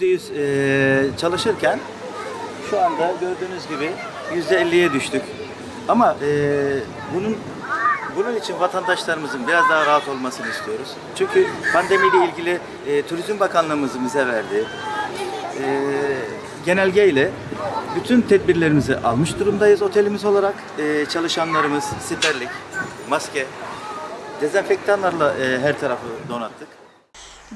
%100 e, çalışırken şu anda gördüğünüz gibi %50'ye düştük. Ama e, bunun bunun için vatandaşlarımızın biraz daha rahat olmasını istiyoruz. Çünkü pandemiyle ilgili e, Turizm Bakanlığımızın bize verdiği e, genelgeyle bütün tedbirlerimizi almış durumdayız otelimiz olarak. E, çalışanlarımız siperlik, maske, dezenfektanlarla e, her tarafı donattık.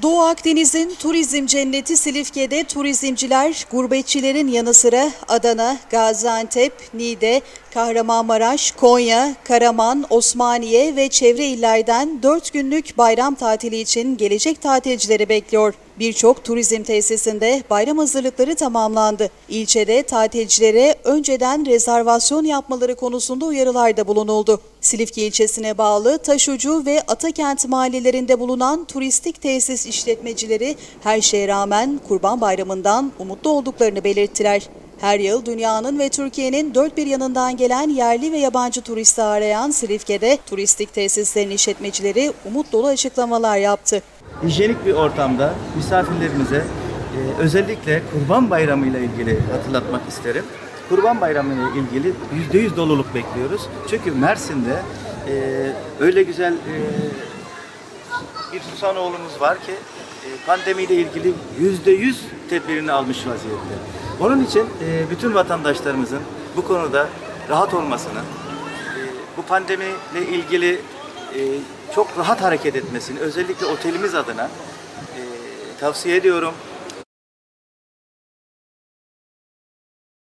Doğu Akdeniz'in turizm cenneti Silifke'de turizmciler gurbetçilerin yanı sıra Adana, Gaziantep, Niğde, Kahramanmaraş, Konya, Karaman, Osmaniye ve çevre illerden 4 günlük bayram tatili için gelecek tatilcileri bekliyor. Birçok turizm tesisinde bayram hazırlıkları tamamlandı. İlçede tatilcilere önceden rezervasyon yapmaları konusunda uyarılarda bulunuldu. Silifke ilçesine bağlı Taşucu ve Atakent mahallelerinde bulunan turistik tesis işletmecileri her şeye rağmen Kurban Bayramı'ndan umutlu olduklarını belirttiler. Her yıl dünyanın ve Türkiye'nin dört bir yanından gelen yerli ve yabancı turisti arayan Silifke'de turistik tesislerin işletmecileri umut dolu açıklamalar yaptı. hijyenik bir ortamda misafirlerimize e, özellikle Kurban Bayramı ile ilgili hatırlatmak isterim. Kurban Bayramı ile ilgili %100 doluluk bekliyoruz. Çünkü Mersin'de e, öyle güzel e, bir Susanoğlu'muz var ki e, pandemiyle ilgili %100 tedbirini almış vaziyette. Onun için e, bütün vatandaşlarımızın bu konuda rahat olmasını, e, bu pandemiyle ilgili çok rahat hareket etmesini özellikle otelimiz adına tavsiye ediyorum.